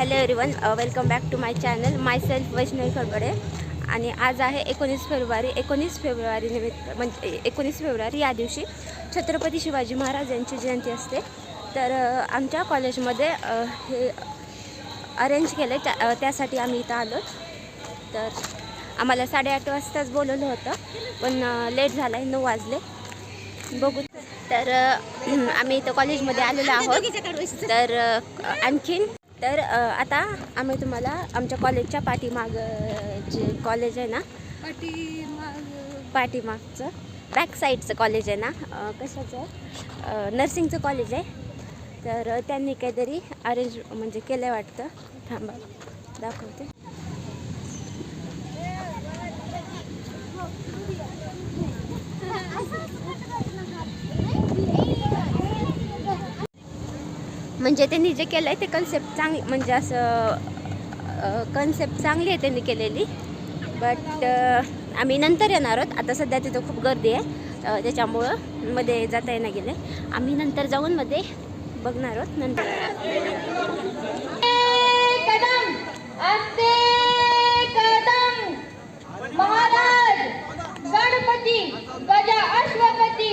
Hello everyone welcome back to my channel my self Vaishnavi खडबडे आणि आज आहे एकोणीस फेब्रुवारी एकोणीस फेब्रुवारी निमित्त म्हणजे एकोणीस फेब्रुवारी या दिवशी छत्रपती शिवाजी महाराज यांची जयंती असते. तर आमच्या कॉलेजमध्ये हे अरेंज केलं त्या त्यासाठी आम्ही इथं आलो. तर आम्हाला साडेआठ वाजताच बोलवलं होतं पण लेट झालं आहे नऊ वाजले. बघू. तर आम्ही इथं कॉलेजमध्ये आलेलो आहोत. तर आणखीन तर आता आम्ही तुम्हाला आमच्या कॉलेजच्या पाठीमाग जे कॉलेज आहे ना पाठीमागचं बॅक साईडचं कॉलेज आहे ना कशाचं नर्सिंगचं कॉलेज आहे. तर त्यांनी काहीतरी अरेंज म्हणजे केलं आहे वाटतं. थांबा दाखवते. म्हणजे त्यांनी जे केलं आहे ते कन्सेप्ट चांगली म्हणजे असं कन्सेप्ट चांगली आहे त्यांनी केलेली. बट आम्ही नंतर येणार आहोत. आता सध्या तिथं खूप गर्दी आहे. त्याच्यामुळं मध्ये जाता येणं गेले आम्ही नंतर जाऊन मध्ये बघणार आहोत नंतर. गणपती गजा अश्वपती